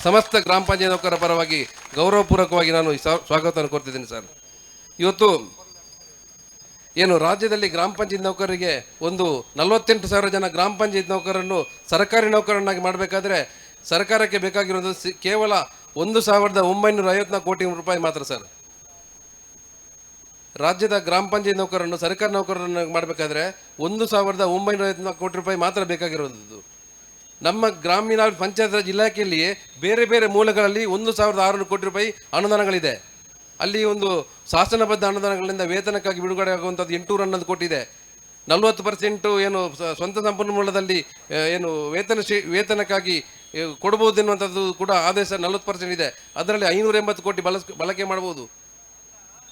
ಸಮಸ್ತ ಗ್ರಾಮ ಪಂಚಾಯತ್ ನೌಕರರ ಪರವಾಗಿ ಗೌರವಪೂರ್ವಕವಾಗಿ ನಾನು ಸ್ವಾಗತವನ್ನು ಕೊಡ್ತಿದ್ದೀನಿ ಸರ್. ಇವತ್ತು ಏನು ರಾಜ್ಯದಲ್ಲಿ ಗ್ರಾಮ ಪಂಚಾಯತ್ ನೌಕರರಿಗೆ ಒಂದು ನಲವತ್ತೆಂಟು ಸಾವಿರ ಜನ ಗ್ರಾಮ ಪಂಚಾಯತ್ ನೌಕರರನ್ನು ಸರ್ಕಾರಿ ನೌಕರನ್ನಾಗಿ ಮಾಡಬೇಕಾದ್ರೆ ಸರ್ಕಾರಕ್ಕೆ ಬೇಕಾಗಿರೋದು ಕೇವಲ ಒಂದು ಸಾವಿರದ ಒಂಬೈನೂರ ಐವತ್ನಾಲ್ಕು ಕೋಟಿ ರೂಪಾಯಿ ಮಾತ್ರ ಸರ್. ರಾಜ್ಯದ ಗ್ರಾಮ ಪಂಚಾಯತ್ ನೌಕರರನ್ನು ಸರ್ಕಾರಿ ನೌಕರರನ್ನಾಗಿ ಮಾಡಬೇಕಾದ್ರೆ ಒಂದು ಸಾವಿರದ ಒಂಬೈನೂರ ಐವತ್ನಾಲ್ಕು ಕೋಟಿ ರೂಪಾಯಿ ಮಾತ್ರ ಬೇಕಾಗಿರೋದು ನಮ್ಮ ಗ್ರಾಮೀಣ ಪಂಚಾಯತ್ ರಾಜ್ ಇಲಾಖೆಯಲ್ಲಿಯೇ ಬೇರೆ ಬೇರೆ ಮೂಲಗಳಲ್ಲಿ ಒಂದು ಸಾವಿರದ ಆರುನೂರು ಕೋಟಿ ರೂಪಾಯಿ ಅನುದಾನಗಳಿದೆ. ಅಲ್ಲಿ ಒಂದು ಶಾಸನಬದ್ಧ ಅನುದಾನಗಳಿಂದ ವೇತನಕ್ಕಾಗಿ ಬಿಡುಗಡೆ ಆಗುವಂಥದ್ದು ಎಂಟುನೂರ ಹನ್ನೊಂದು ಕೋಟಿ ಇದೆ. ನಲವತ್ತು ಪರ್ಸೆಂಟು ಏನು ಸ್ವಂತ ಸಂಪನ್ಮೂಲದಲ್ಲಿ ಏನು ವೇತನ ಶೇ, ವೇತನಕ್ಕಾಗಿ ಕೊಡ್ಬೋದು ಎನ್ನುವಂಥದ್ದು ಕೂಡ ಆದೇಶ ನಲವತ್ತು ಪರ್ಸೆಂಟ್ ಇದೆ. ಅದರಲ್ಲಿ ಐನೂರ ಎಂಬತ್ತು ಕೋಟಿ ಬಳಸ್, ಬಳಕೆ ಮಾಡಬಹುದು.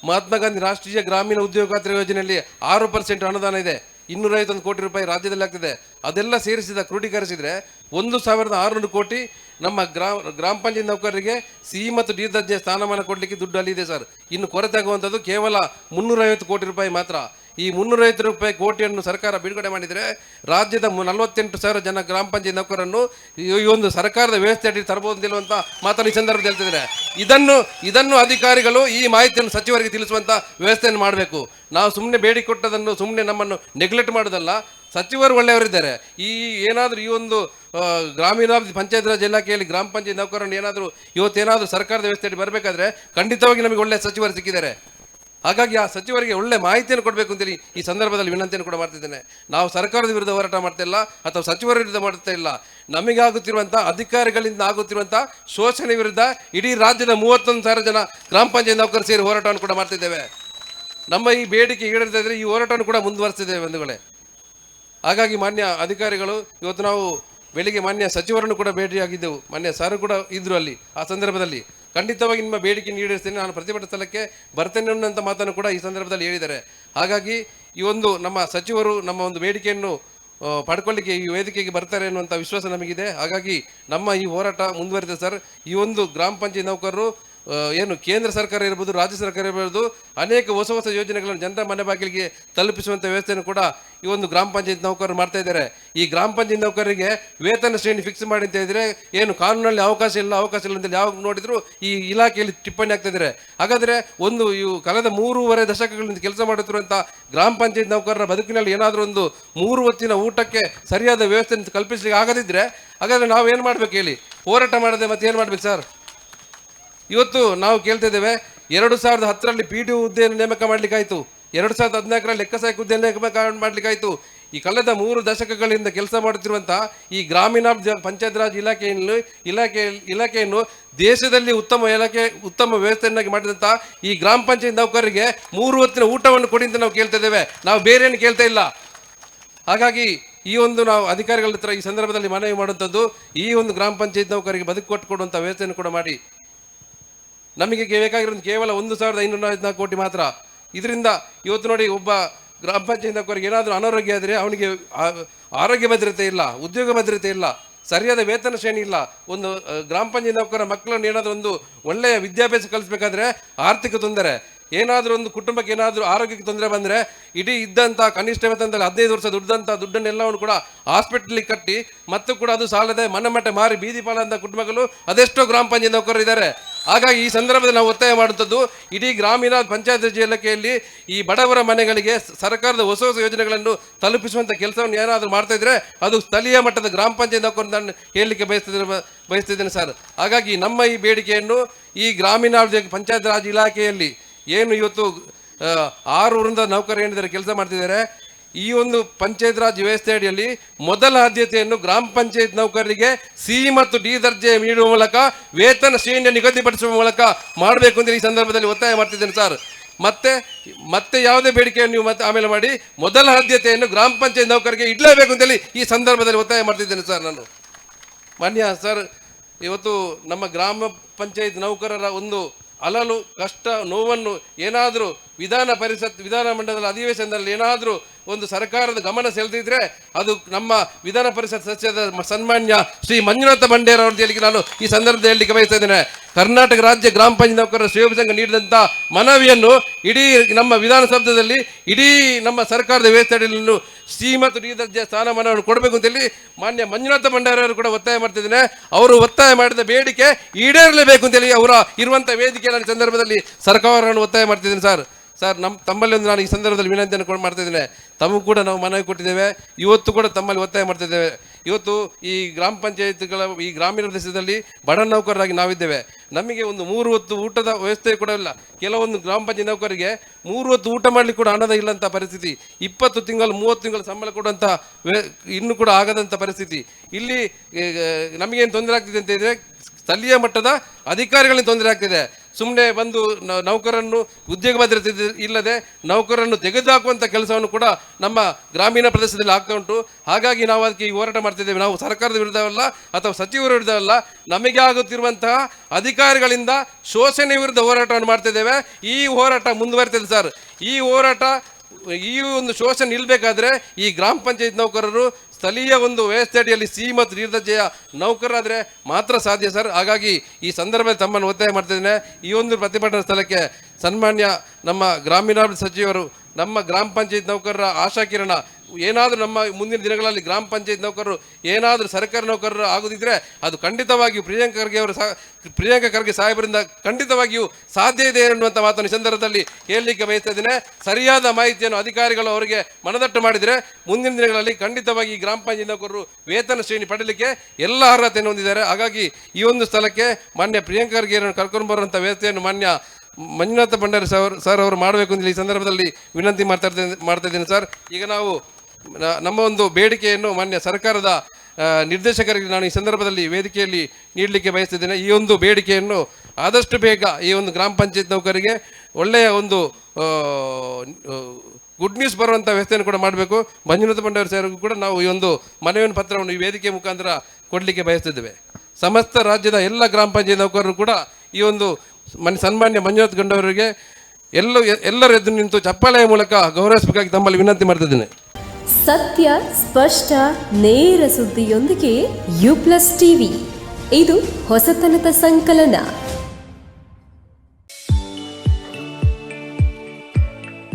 ಮಹಾತ್ಮ ಗಾಂಧಿ ರಾಷ್ಟ್ರೀಯ ಗ್ರಾಮೀಣ ಉದ್ಯೋಗ ಖಾತ್ರಿ ಯೋಜನೆಯಲ್ಲಿ ಆರು ಪರ್ಸೆಂಟ್ ಅನುದಾನ ಇದೆ. ಇನ್ನೂರೈವತ್ತೊಂದು ಕೋಟಿ ರೂಪಾಯಿ ರಾಜ್ಯದಲ್ಲಿ ಆಗ್ತಿದೆ ಅದೆಲ್ಲ ಸೇರಿಸಿದ ಕ್ರೋಢೀಕರಿಸಿದ್ರೆ ಒಂದು ಸಾವಿರದ ಆರುನೂರು ಕೋಟಿ ನಮ್ಮ ಗ್ರಾಮ ಗ್ರಾಮ ಪಂಚಾಯತ್ ನೌಕರರಿಗೆ ಸಿ ಮತ್ತು ಡಿ ದರ್ಜೆ ಸ್ಥಾನಮಾನ ಕೊಡಲಿಕ್ಕೆ ದುಡ್ಡು ಅಲ್ಲಿದೆ ಸರ್. ಇನ್ನು ಕೊರತೆ ಆಗುವಂಥದ್ದು ಕೇವಲ ಮುನ್ನೂರೈವತ್ತು ಕೋಟಿ ರೂಪಾಯಿ ಮಾತ್ರ. ಈ ಮುನ್ನೂರೈವತ್ತು ರೂಪಾಯಿ ಕೋಟಿಯನ್ನು ಸರ್ಕಾರ ಬಿಡುಗಡೆ ಮಾಡಿದರೆ ರಾಜ್ಯದ ನಲವತ್ತೆಂಟು ಸಾವಿರ ಜನ ಗ್ರಾಮ ಪಂಚಾಯತ್ ನೌಕರನ್ನು ಈ ಒಂದು ಸರ್ಕಾರದ ವ್ಯವಸ್ಥೆ ಅಡಿ ತರಬಹುದು ಅಂತ ಮಾತನ್ನು ಈ ಸಂದರ್ಭದಲ್ಲಿ ಹೇಳ್ತಿದ್ದಾರೆ. ಇದನ್ನು ಇದನ್ನು ಅಧಿಕಾರಿಗಳು ಈ ಮಾಹಿತಿಯನ್ನು ಸಚಿವರಿಗೆ ತಿಳಿಸುವಂಥ ವ್ಯವಸ್ಥೆಯನ್ನು ಮಾಡಬೇಕು. ನಾವು ಸುಮ್ಮನೆ ಬೇಡಿ ಕೊಟ್ಟದನ್ನು ಸುಮ್ಮನೆ ನಮ್ಮನ್ನು ನೆಗ್ಲೆಕ್ಟ್ ಮಾಡೋದಲ್ಲ ಸಚಿವರು ಒಳ್ಳೆಯವರಿದ್ದಾರೆ. ಈ ಏನಾದರೂ ಈ ಒಂದು ಗ್ರಾಮೀಣಾಭಿವೃದ್ಧಿ ಪಂಚಾಯತ್ ರಾಜ್ ಇಲಾಖೆಯಲ್ಲಿ ಗ್ರಾಮ ಪಂಚಾಯತ್ ನೌಕರನ್ನು ಏನಾದರೂ ಇವತ್ತೇನಾದರೂ ಸರ್ಕಾರದ ವ್ಯವಸ್ಥೆಯಲ್ಲಿ ಬರಬೇಕಾದ್ರೆ ಖಂಡಿತವಾಗಿ ನಮಗೆ ಒಳ್ಳೆಯ ಸಚಿವರು ಸಿಕ್ಕಿದ್ದಾರೆ. ಹಾಗಾಗಿ ಆ ಸಚಿವರಿಗೆ ಒಳ್ಳೆ ಮಾಹಿತಿಯನ್ನು ಕೊಡಬೇಕು ಅಂತೇಳಿ ಈ ಸಂದರ್ಭದಲ್ಲಿ ವಿನಂತಿಯನ್ನು ಕೂಡ ಮಾಡ್ತಿದ್ದೇನೆ. ನಾವು ಸರ್ಕಾರದ ವಿರುದ್ಧ ಹೋರಾಟ ಮಾಡ್ತಾ ಇಲ್ಲ, ಅಥವಾ ಸಚಿವರ ವಿರುದ್ಧ ಮಾಡ್ತಾ ಇಲ್ಲ. ನಮಗಾಗುತ್ತಿರುವಂಥ ಅಧಿಕಾರಿಗಳಿಂದ ಆಗುತ್ತಿರುವಂಥ ಶೋಷಣೆ ವಿರುದ್ಧ ಇಡೀ ರಾಜ್ಯದ ಮೂವತ್ತೊಂದು ಸಾವಿರ ಜನ ಗ್ರಾಮ ಪಂಚಾಯತ್ ನೌಕರು ಸೇರಿ ಹೋರಾಟವನ್ನು ಕೂಡ ಮಾಡ್ತಿದ್ದೇವೆ. ನಮ್ಮ ಈ ಬೇಡಿಕೆ ಈಡೇರ್ತಾ ಈ ಹೋರಾಟವನ್ನು ಕೂಡ ಮುಂದುವರಿಸ್ತಿದ್ದೇವೆ ಬಂಧುಗಳೇ. ಹಾಗಾಗಿ ಮಾನ್ಯ ಅಧಿಕಾರಿಗಳು, ಇವತ್ತು ನಾವು ಬೆಳಿಗ್ಗೆ ಮಾನ್ಯ ಸಚಿವರನ್ನು ಕೂಡ ಭೇಟಿಯಾಗಿದ್ದೆವು. ಮಾನ್ಯ ಸರ್ ಕೂಡ ಇದ್ದರು ಅಲ್ಲಿ. ಆ ಸಂದರ್ಭದಲ್ಲಿ ಖಂಡಿತವಾಗಿ ನಿಮ್ಮ ಬೇಡಿಕೆ ಈಡೇರಿಸ್ತೇನೆ. ನಾನು ಪ್ರತಿಭಟನಾ ಸ್ಥಳಕ್ಕೆ ಬರ್ತೇನೆ ಅನ್ನೋಂಥ ಮಾತನ್ನು ಕೂಡ ಈ ಸಂದರ್ಭದಲ್ಲಿ ಹೇಳಿದ್ದಾರೆ. ಹಾಗಾಗಿ ಈ ಒಂದು ನಮ್ಮ ಸಚಿವರು ನಮ್ಮ ಒಂದು ಬೇಡಿಕೆಯನ್ನು ಪಡ್ಕೊಳ್ಳಿಕ್ಕೆ, ಈ ವೇದಿಕೆಗೆ ಬರ್ತಾರೆ ಅನ್ನುವಂಥ ವಿಶ್ವಾಸ ನಮಗಿದೆ. ಹಾಗಾಗಿ ನಮ್ಮ ಈ ಹೋರಾಟ ಮುಂದುವರೆದಿದೆ ಸರ್. ಈ ಒಂದು ಗ್ರಾಮ ಪಂಚಾಯತ್ ನೌಕರರು ಏನು ಕೇಂದ್ರ ಸರ್ಕಾರ ಇರ್ಬೋದು, ರಾಜ್ಯ ಸರ್ಕಾರ ಇರ್ಬೋದು, ಅನೇಕ ಹೊಸ ಹೊಸ ಯೋಜನೆಗಳನ್ನು ಜನರ ಮನೆ ಬಾಗಿಲಿಗೆ ತಲುಪಿಸುವಂಥ ವ್ಯವಸ್ಥೆಯನ್ನು ಕೂಡ ಈ ಒಂದು ಗ್ರಾಮ ಪಂಚಾಯತ್ ನೌಕರರು ಮಾಡ್ತಾ ಇದ್ದಾರೆ. ಈ ಗ್ರಾಮ ಪಂಚಾಯತ್ ನೌಕರರಿಗೆ ವೇತನ ಶ್ರೇಣಿ ಫಿಕ್ಸ್ ಮಾಡಿ ಅಂತ ಇದ್ರೆ ಏನು ಕಾನೂನಲ್ಲಿ ಅವಕಾಶ ಇಲ್ಲ ಅವಕಾಶ ಇಲ್ಲ ಅಂತ ಯಾವಾಗ ನೋಡಿದ್ರು ಈ ಇಲಾಖೆಯಲ್ಲಿ ಟಿಪ್ಪಣಿ ಆಗ್ತಾ ಇದ್ದಾರೆ. ಹಾಗಾದರೆ ಒಂದು ಇವು ಕಳೆದ ಮೂರುವರೆ ದಶಕಗಳಿಂದ ಕೆಲಸ ಮಾಡುತ್ತಿರುವಂಥ ಗ್ರಾಮ ಪಂಚಾಯತ್ ನೌಕರರ ಬದುಕಿನಲ್ಲಿ ಏನಾದರೂ ಒಂದು ಮೂರು ಹೊತ್ತಿನ ಊಟಕ್ಕೆ ಸರಿಯಾದ ವ್ಯವಸ್ಥೆಯನ್ನು ಕಲ್ಪಿಸಲಿಕ್ಕೆ ಆಗದಿದ್ರೆ, ಹಾಗಾದರೆ ನಾವು ಏನು ಮಾಡ್ಬೇಕು ಹೇಳಿ? ಹೋರಾಟ ಮಾಡದೆ ಮತ್ತೆ ಏನು ಮಾಡ್ಬೇಕು ಸರ್? ಇವತ್ತು ನಾವು ಕೇಳ್ತಾ ಇದ್ದೇವೆ, ಎರಡು ಸಾವಿರದ ಹತ್ತರಲ್ಲಿ ಪಿ ಡಿ ಹುದ್ದೆಯನ್ನು ನೇಮಕ ಮಾಡಲಿಕ್ಕಾಯ್ತು. ಎರಡು ಸಾವಿರದ ಹದಿನಾಲ್ಕರಲ್ಲಿ ಲೆಕ್ಕಸಾಯಕ ಹುದ್ದೆ ನೇಮಕ ಮಾಡಲಿಕ್ಕಾಯ್ತು. ಈ ಕಳೆದ ಮೂರು ದಶಕಗಳಿಂದ ಕೆಲಸ ಮಾಡುತ್ತಿರುವಂಥ ಈ ಗ್ರಾಮೀಣ ಪಂಚಾಯತ್ ರಾಜ್ ಇಲಾಖೆಯನ್ನು, ಇಲಾಖೆ, ಇಲಾಖೆಯನ್ನು ದೇಶದಲ್ಲಿ ಉತ್ತಮ ಇಲಾಖೆ, ಉತ್ತಮ ವ್ಯವಸ್ಥೆಯನ್ನಾಗಿ ಮಾಡಿದಂಥ ಈ ಗ್ರಾಮ ಪಂಚಾಯತ್ ನೌಕರರಿಗೆ ಮೂರು ಹೊತ್ತಿನ ಊಟವನ್ನು ಕೊಡಿ ಅಂತ ನಾವು ಕೇಳ್ತಾ ಇದ್ದೇವೆ. ನಾವು ಬೇರೆಯನ್ನು ಕೇಳ್ತಾ ಇಲ್ಲ. ಹಾಗಾಗಿ ಈ ಒಂದು ನಾವು ಅಧಿಕಾರಿಗಳ ಹತ್ರ ಈ ಸಂದರ್ಭದಲ್ಲಿ ಮನವಿ ಮಾಡುವಂಥದ್ದು ಈ ಒಂದು ಗ್ರಾಮ ಪಂಚಾಯತ್ ನೌಕರಿಗೆ ಬದುಕು ಕೊಟ್ಟುಕೊಡುವಂಥ ವ್ಯವಸ್ಥೆಯನ್ನು ಕೂಡ ಮಾಡಿ. ನಮಗೆ ಬೇಕಾಗಿರೋದು ಕೇವಲ ಒಂದು ಸಾವಿರದ ಐನೂರ ನಲವತ್ನಾಲ್ಕು ಕೋಟಿ ಮಾತ್ರ. ಇದರಿಂದ ಇವತ್ತು ನೋಡಿ ಒಬ್ಬ ಗ್ರಾಮ ಪಂಚಾಯತ್ ನೌಕರಿಗೆ ಏನಾದರೂ ಅನಾರೋಗ್ಯ ಆದರೆ ಅವನಿಗೆ ಆರೋಗ್ಯ ಭದ್ರತೆ ಇಲ್ಲ, ಉದ್ಯೋಗ ಭದ್ರತೆ ಇಲ್ಲ, ಸರಿಯಾದ ವೇತನ ಶ್ರೇಣಿ ಇಲ್ಲ. ಒಂದು ಗ್ರಾಮ ಪಂಚಾಯತ್ ನೌಕರ ಮಕ್ಕಳನ್ನು ಏನಾದರೂ ಒಂದು ಒಳ್ಳೆಯ ವಿದ್ಯಾಭ್ಯಾಸ ಕಲಿಸಬೇಕಾದ್ರೆ ಆರ್ಥಿಕ ತೊಂದರೆ, ಏನಾದರೂ ಒಂದು ಕುಟುಂಬಕ್ಕೆ ಏನಾದರೂ ಆರೋಗ್ಯಕ್ಕೆ ತೊಂದರೆ ಬಂದರೆ ಇಡೀ ಇದ್ದಂಥ ಕನಿಷ್ಠ ವೇತನದಲ್ಲಿ ಹದಿನೈದು ವರ್ಷ ದುಡ್ದಂಥ ದುಡ್ಡನ್ನೆಲ್ಲವನ್ನು ಕೂಡ ಹಾಸ್ಪಿಟ್ಲಿಗೆ ಕಟ್ಟಿ, ಮತ್ತು ಕೂಡ ಅದು ಸಾಲದೆ ಮನೆ ಮಾರಿ ಬೀದಿ ಪಾಲಂಥ ಕುಟುಂಬಗಳು ಅದೆಷ್ಟೋ ಗ್ರಾಮ ಪಂಚಾಯತ್ ನೌಕರರು ಇದ್ದಾರೆ ಹಾಗಾಗಿ ಈ ಸಂದರ್ಭದಲ್ಲಿ ನಾವು ಒತ್ತಾಯ ಮಾಡುವಂಥದ್ದು, ಇಡೀ ಗ್ರಾಮೀಣ ಪಂಚಾಯತ್ ಇಲಾಖೆಯಲ್ಲಿ ಈ ಬಡವರ ಮನೆಗಳಿಗೆ ಸರ್ಕಾರದ ಹೊಸ ಹೊಸ ಯೋಜನೆಗಳನ್ನು ತಲುಪಿಸುವಂಥ ಕೆಲಸವನ್ನು ಏನಾದರೂ ಮಾಡ್ತಾ ಇದ್ರೆ ಅದು ಸ್ಥಳೀಯ ಮಟ್ಟದ ಗ್ರಾಮ ಪಂಚಾಯತ್ ಹಾಕೊಂಡು ನಾನು ಹೇಳಲಿಕ್ಕೆ ಬಯಸ್ತಿದ್ದೇನೆ ಬಯಸ್ತಿದ್ದೇನೆ ಸರ್. ಹಾಗಾಗಿ ನಮ್ಮ ಈ ಬೇಡಿಕೆಯನ್ನು ಈ ಗ್ರಾಮೀಣಾಭಿವೃದ್ಧಿ ಪಂಚಾಯತ್ ರಾಜ್ ಇಲಾಖೆಯಲ್ಲಿ ಏನು ಇವತ್ತು ಆರು ವೃಂದ ನೌಕರರು ಏನಿದ್ದಾರೆ, ಕೆಲಸ ಮಾಡ್ತಿದ್ದಾರೆ ಈ ಒಂದು ಪಂಚಾಯತ್ ರಾಜ್ ವ್ಯವಸ್ಥೆ ಅಡಿಯಲ್ಲಿ ಮೊದಲ ಆದ್ಯತೆಯನ್ನು ಗ್ರಾಮ ಪಂಚಾಯತ್ ನೌಕರರಿಗೆ ಸಿ ಮತ್ತು ಡಿ ದರ್ಜೆ ನೀಡುವ ಮೂಲಕ ವೇತನ ಶ್ರೇಣಿಯನ್ನು ನಿಗದಿಪಡಿಸುವ ಮೂಲಕ ಮಾಡಬೇಕು ಅಂತ ಈ ಸಂದರ್ಭದಲ್ಲಿ ಒತ್ತಾಯ ಮಾಡ್ತಿದ್ದೇನೆ ಸರ್. ಮತ್ತೆ ಮತ್ತೆ ಯಾವುದೇ ಬೇಡಿಕೆಯನ್ನು ನೀವು ಮತ್ತೆ ಆಮೇಲೆ ಮಾಡಿ, ಮೊದಲ ಆದ್ಯತೆಯನ್ನು ಗ್ರಾಮ ಪಂಚಾಯತ್ ನೌಕರಿಗೆ ಇಡಲೇಬೇಕು ಅಂತೇಳಿ ಈ ಸಂದರ್ಭದಲ್ಲಿ ಒತ್ತಾಯ ಮಾಡ್ತಿದ್ದೇನೆ ಸರ್ ನಾನು. ಮಾನ್ಯ ಸರ್, ಇವತ್ತು ನಮ್ಮ ಗ್ರಾಮ ಪಂಚಾಯತ್ ನೌಕರರ ಒಂದು ಅಲಲು, ಕಷ್ಟ, ನೋವನ್ನು ಏನಾದರೂ ವಿಧಾನ ಪರಿಷತ್, ವಿಧಾನ ಮಂಡಲದ ಅಧಿವೇಶನದಲ್ಲಿ ಏನಾದರೂ ಒಂದು ಸರ್ಕಾರದ ಗಮನ ಸೆಳೆದಿದ್ರೆ ಅದು ನಮ್ಮ ವಿಧಾನ ಪರಿಷತ್ ಸದಸ್ಯದ ಸನ್ಮಾನ್ಯ ಶ್ರೀ ಮಂಜುನಾಥ ಬಂಡೇರ ಅವರ ನಾನು ಈ ಸಂದರ್ಭದಲ್ಲಿ ಬಯಸ್ತಾ ಇದ್ದೇನೆ. ಕರ್ನಾಟಕ ರಾಜ್ಯ ಗ್ರಾಮ ಪಂಚಾಯತ್ ನೌಕರರ ಶ್ರೇಯೋಗ ಸಂಘ ನೀಡಿದಂಥ ಮನವಿಯನ್ನು ಇಡೀ ನಮ್ಮ ವಿಧಾನಸೌಧದಲ್ಲಿ, ಇಡೀ ನಮ್ಮ ಸರ್ಕಾರದ ವ್ಯವಸ್ಥೆಯನ್ನು ಶ್ರೀಮತ್ ಡಿ ದರ್ಜೆಯ ಸ್ಥಾನಮಾನವನ್ನು ಕೊಡಬೇಕು ಅಂತೇಳಿ ಮಾನ್ಯ ಮಂಜುನಾಥ ಭಂಡಾರವರು ಕೂಡ ಒತ್ತಾಯ ಮಾಡ್ತಿದ್ದೇನೆ ಅವರು ಒತ್ತಾಯ ಮಾಡಿದ ಬೇಡಿಕೆ ಈಡೇರಲೇಬೇಕು ಅಂತೇಳಿ ಅವರ ಇರುವಂಥ ವೇದಿಕೆ ನಾನು ಸಂದರ್ಭದಲ್ಲಿ ಸರ್ಕಾರವನ್ನು ಒತ್ತಾಯ ಮಾಡ್ತಿದ್ದೇನೆ ಸರ್. ಸರ್ ನಮ್ಮ ತಮ್ಮಲ್ಲಿ ಒಂದು ನಾನು ಈ ಸಂದರ್ಭದಲ್ಲಿ ವಿನಂತಿಯನ್ನು ಕೂಡ ಮಾಡ್ತಾ ಇದ್ದೇನೆ. ತಮಗೂ ಕೂಡ ನಾವು ಮನವಿ ಕೊಟ್ಟಿದ್ದೇವೆ. ಇವತ್ತು ಕೂಡ ತಮ್ಮಲ್ಲಿ ಒತ್ತಾಯ ಮಾಡ್ತಿದ್ದೇವೆ ಇವತ್ತು ಈ ಗ್ರಾಮ ಪಂಚಾಯತ್ಗಳ, ಈ ಗ್ರಾಮೀಣ ಪ್ರದೇಶದಲ್ಲಿ ಬಡ ನೌಕರರಾಗಿ ನಾವಿದ್ದೇವೆ. ನಮಗೆ ಒಂದು ಮೂರು ಹೊತ್ತು ಊಟದ ವ್ಯವಸ್ಥೆ ಕೂಡ ಇಲ್ಲ. ಕೆಲವೊಂದು ಗ್ರಾಮ ಪಂಚಾಯತ್ ನೌಕರಿಗೆ ಮೂರು ಹೊತ್ತು ಊಟ ಮಾಡಲಿಕ್ಕೆ ಕೂಡ ಹಣದ ಇಲ್ಲಂಥ ಪರಿಸ್ಥಿತಿ. ಇಪ್ಪತ್ತು ತಿಂಗಳು, ಮೂವತ್ತು ತಿಂಗಳು ಸಂಬಳ ಕೊಡುವಂಥ ಇನ್ನೂ ಕೂಡ ಆಗದಂಥ ಪರಿಸ್ಥಿತಿ. ಇಲ್ಲಿ ನಮಗೇನು ತೊಂದರೆ ಆಗ್ತಿದೆ ಅಂತ ಇದ್ರೆ ಸ್ಥಳೀಯ ಮಟ್ಟದ ಅಧಿಕಾರಿಗಳಿಗೆ ತೊಂದರೆ ಆಗ್ತಿದೆ. ಸುಮ್ಮನೆ ಬಂದು ನೌಕರನ್ನು ಉದ್ಯೋಗ ಭದ್ರತೆ ಇಲ್ಲದೆ ನೌಕರನ್ನು ತೆಗೆದುಹಾಕುವಂಥ ಕೆಲಸವನ್ನು ಕೂಡ ನಮ್ಮ ಗ್ರಾಮೀಣ ಪ್ರದೇಶದಲ್ಲಿ ಆಗ್ತಾ ಉಂಟು. ಹಾಗಾಗಿ ನಾವು ಅದಕ್ಕೆ ಈ ಹೋರಾಟ ಮಾಡ್ತಿದ್ದೇವೆ ನಾವು ಸರ್ಕಾರದ ವಿರುದ್ಧವಲ್ಲ ಅಥವಾ ಸಚಿವರ ವಿರುದ್ಧವಲ್ಲ, ನಮಗೆ ಆಗುತ್ತಿರುವಂತಹ ಅಧಿಕಾರಿಗಳಿಂದ ಶೋಷಣೆ ವಿರುದ್ಧ ಹೋರಾಟವನ್ನು ಮಾಡ್ತಿದ್ದೇವೆ ಈ ಹೋರಾಟ ಮುಂದುವರಿತದೆ ಸರ್. ಈ ಹೋರಾಟ, ಈ ಒಂದು ಶೋಷಣೆ ನಿಲ್ಬೇಕಾದ್ರೆ ಈ ಗ್ರಾಮ ಪಂಚಾಯತ್ ನೌಕರರು ಸ್ಥಳೀಯ ಒಂದು ವ್ಯವಸ್ಥೆ ಅಡಿಯಲ್ಲಿ ಸಿ ಮತ್ತು ನಿರ್ದರ್ಜೆಯ ನೌಕರರಾದರೆ ಮಾತ್ರ ಸಾಧ್ಯ ಸರ್. ಹಾಗಾಗಿ ಈ ಸಂದರ್ಭದಲ್ಲಿ ತಮ್ಮನ್ನು ಒತ್ತಾಯ ಮಾಡ್ತಿದ್ದೇನೆ. ಈ ಒಂದು ಪ್ರತಿಭಟನಾ ಸ್ಥಳಕ್ಕೆ ಸನ್ಮಾನ್ಯ ನಮ್ಮ ಗ್ರಾಮೀಣಾಭಿವೃದ್ಧಿ ಸಚಿವರು ನಮ್ಮ ಗ್ರಾಮ ಪಂಚಾಯತ್ ನೌಕರರ ಆಶಾಕಿರಣ ಏನಾದರೂ ನಮ್ಮ ಮುಂದಿನ ದಿನಗಳಲ್ಲಿ ಗ್ರಾಮ ಪಂಚಾಯತ್ ನೌಕರರು, ಏನಾದರೂ ಸರ್ಕಾರಿ ನೌಕರರು ಆಗುದಿದ್ರೆ ಅದು ಖಂಡಿತವಾಗಿಯೂ ಪ್ರಿಯಾಂಕ ಖರ್ಗೆ ಅವರು ಪ್ರಿಯಾಂಕ ಖರ್ಗೆ ಸಾಹೇಬರಿಂದ ಖಂಡಿತವಾಗಿಯೂ ಸಾಧ್ಯ ಇದೆ ಎನ್ನುವಂಥ ಮಾತನ್ನು ಸಂದರ್ಭದಲ್ಲಿ ಹೇಳಲಿಕ್ಕೆ ಬಯಸ್ತಾ ಸರಿಯಾದ ಮಾಹಿತಿಯನ್ನು ಅಧಿಕಾರಿಗಳು ಅವರಿಗೆ ಮನದಟ್ಟು ಮಾಡಿದರೆ ಮುಂದಿನ ದಿನಗಳಲ್ಲಿ ಖಂಡಿತವಾಗಿ ಗ್ರಾಮ ಪಂಚಾಯತ್ ನೌಕರರು ವೇತನ ಶ್ರೇಣಿ ಪಡೆಯಲಿಕ್ಕೆ ಎಲ್ಲ ಅರ್ಹತೆಯನ್ನು ಹೊಂದಿದ್ದಾರೆ. ಹಾಗಾಗಿ ಈ ಒಂದು ಸ್ಥಳಕ್ಕೆ ಮಾನ್ಯ ಪ್ರಿಯಾಂಕ ಖರ್ಗೆ ಕರ್ಕೊಂಡು ಬರುವಂಥ ವ್ಯವಸ್ಥೆಯನ್ನು ಮಾನ್ಯ ಮಂಜುನಾಥ ಭಂಡಾರಿ ಸರ್ ಸರ್ ಅವರು ಮಾಡಬೇಕು ಅಂತ ಈ ಸಂದರ್ಭದಲ್ಲಿ ವಿನಂತಿ ಮಾಡ್ತಾ ಇರ್ತೇನೆ ಮಾಡ್ತಾ ಇದ್ದೇನೆ ಸರ್. ಈಗ ನಾವು ನಮ್ಮ ಒಂದು ಬೇಡಿಕೆಯನ್ನು ಮಾನ್ಯ ಸರ್ಕಾರದ ನಿರ್ದೇಶಕರಿಗೆ ನಾನು ಈ ಸಂದರ್ಭದಲ್ಲಿ ವೇದಿಕೆಯಲ್ಲಿ ನೀಡಲಿಕ್ಕೆ ಬಯಸ್ತಿದ್ದೇನೆ. ಈ ಒಂದು ಬೇಡಿಕೆಯನ್ನು ಆದಷ್ಟು ಬೇಗ ಈ ಒಂದು ಗ್ರಾಮ ಪಂಚಾಯತ್ ನೌಕರಿಗೆ ಒಳ್ಳೆಯ ಒಂದು ಗುಡ್ ನ್ಯೂಸ್ ಬರುವಂಥ ವ್ಯವಸ್ಥೆಯನ್ನು ಕೂಡ ಮಾಡಬೇಕು. ಮಂಜುನಾಥ ಭಂಡಾರಿ ಸರ್ಗೂ ಕೂಡ ನಾವು ಈ ಒಂದು ಮನವಿನ ಪತ್ರವನ್ನು ಈ ವೇದಿಕೆ ಮುಖಾಂತರ ಕೊಡಲಿಕ್ಕೆ ಬಯಸ್ತಿದ್ದೇವೆ. ಸಮಸ್ತ ರಾಜ್ಯದ ಎಲ್ಲ ಗ್ರಾಮ ಪಂಚಾಯತ್ ನೌಕರರು ಕೂಡ ಈ ಒಂದು ಮನ್ ಸನ್ಮಾನ್ಯ ಮಂಜುನಾಥ್ ಗಂಡವರಿಗೆ ಎಲ್ಲ ಎಲ್ಲರ ಎದ್ದು ನಿಂತು ಚಪ್ಪಾಳೆಯ ಮೂಲಕ ಗೌರವಿಸಬೇಕಾಗಿ ತಮ್ಮಲ್ಲಿ ವಿನಂತಿ ಮಾಡ್ತಿದ್ದೇನೆ ಸತ್ಯ, ಸ್ಪಷ್ಟ, ನೇರ ಸುದ್ದಿಯೊಂದಿಗೆ ಯು ಪ್ಲಸ್ ಟಿವಿ. ಇದು ಹೊಸತನದ ಸಂಕಲನ.